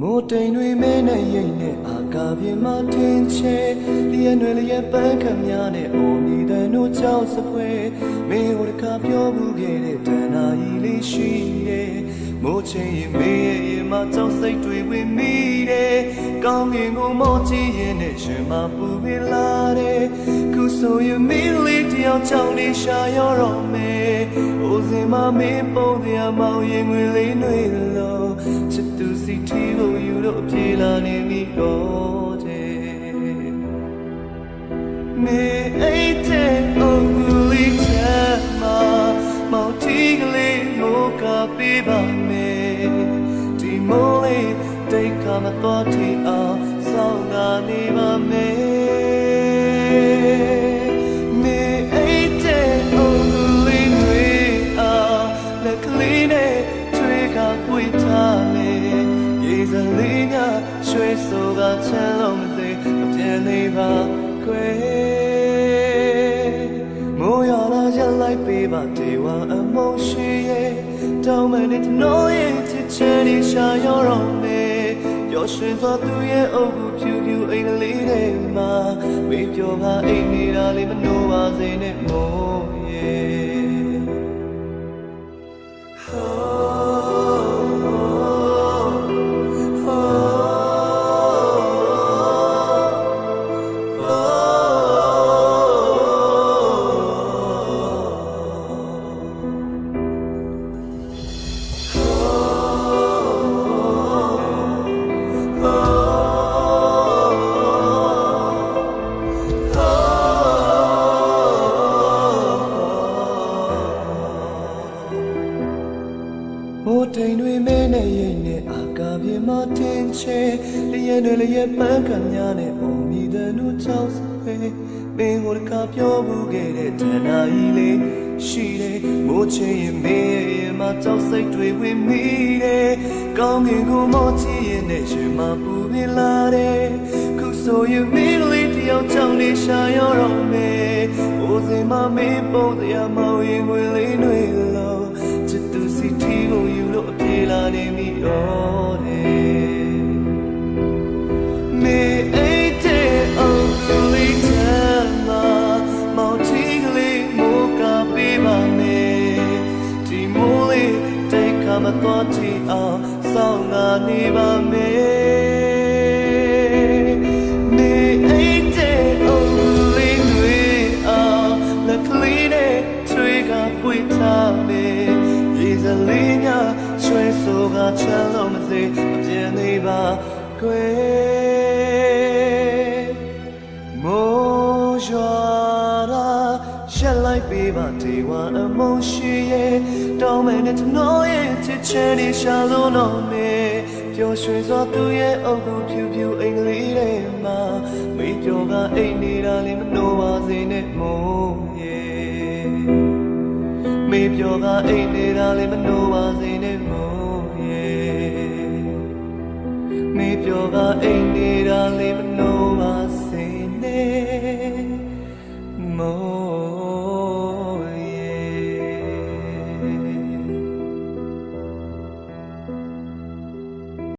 တိမ်တွေမဲနဲ့ရိတ်နဲ့အာကာပြင်းမှထင်ချေလျက်တွေလျက်ပန်းခံများနဲ့အိုမီတဲ့တို့ကြောက်စပွဲမင်းဟိုတခါပြောမှုခဲ့တဲ့တဏှာကြီးလေးရှိတယ်မိုးချင်းရင်မေးရဲ့ရင်မှာကြောက်စိတ်တွေဝင်မိတယ်ကောင်းကင်ကိုမောကြည့်ရင်နဲ့ရှင်မပူပြလာတယ်ခုဆိုရင်မင်းလေးတယောက်ချောင်းလေးရှာရောတော့မယ်အိုစင်မမင်းပုံတရားမောင်ရင်ဝင်လေးတွေလို့ de kama toti a sauna ni ba me Me ate only nui a le kline trigga kuita me Yezalinya shwe so ga chalom se ပြန်နေပါခွေမိုးရလာရလိုက်ပေးပါဒေဝအမုံရှိရဲ့တောင်းမနဲ့တနိုးရဲ့ချစ်ချင်နေရှာရောတော့မယ်ပျော် ရွှင်စွာသူရဲ့အုပ်ကိုဖြူဖြူအိမ်ကလေးထဲမှာမေးပြောကအိမ်နေတာလေးမနှိုးပါစေနဲ့မိုးရဲ့ မိုးတိမ်တွေမဲနဲ့ရိတ်နဲ့အာကာပြင်းမှတင်ချေလျက်တွေလျက်ပန်းခံများနဲ့ပုံမိတဲ့လူချောင်းဆွေမင်းကိုတခါပြောဘူးခဲ့တဲ့တဏှာကြီးလေးရှိတယ်မိုးချင်ရင်မင်းရဲ့ရင်မှာကြောက်စိတ်တွေဝင်မိတယ်ကောင်းကင်ကိုမောချင်ရင်နဲ့ရှင်မပူပြလာတယ်ခုဆိုရင်မင်းလေးတယောက်ချောင်းလေးရှာရောတော့မယ်ဟိုစင်မမင်းပုံတရားမောင်ရင်ဝင်လေးတွေ တိတ်ခါမတော်တီအောင်စောင်းလာနေပါမယ်မေအိတ်တဲ့အုပ်ကလေးတွေအောင်လက်ကလေးနဲ့ထွေးကပွင့်ထားမယ်ရေစလေးများရွှဲဆိုကချမ်းလို့မစေအပြင်းသေးပါခွေ ပေးပါဒေဝအမုံရှိရဲ့တောင်းမဲ့နဲ့ကျွန်တော်ရဲ့ချစ်ချင်နေရှာလို့တော့မေပျော်ရွှင်စွာသူရဲ့အုပ်ကိုဖြူဖြူအိမ်ကလေးထဲမှာမေပြောကအိမ်နေတာလေးမနှိုးပါစေနဲ့မိုးရဲ့မေပြောကအိမ်နေတာလေးမနှိုးပါစေနဲ့မို့ရဲ့မေပြောကအိမ်နေတာလေးမနှိုးပါစေနဲ့မို့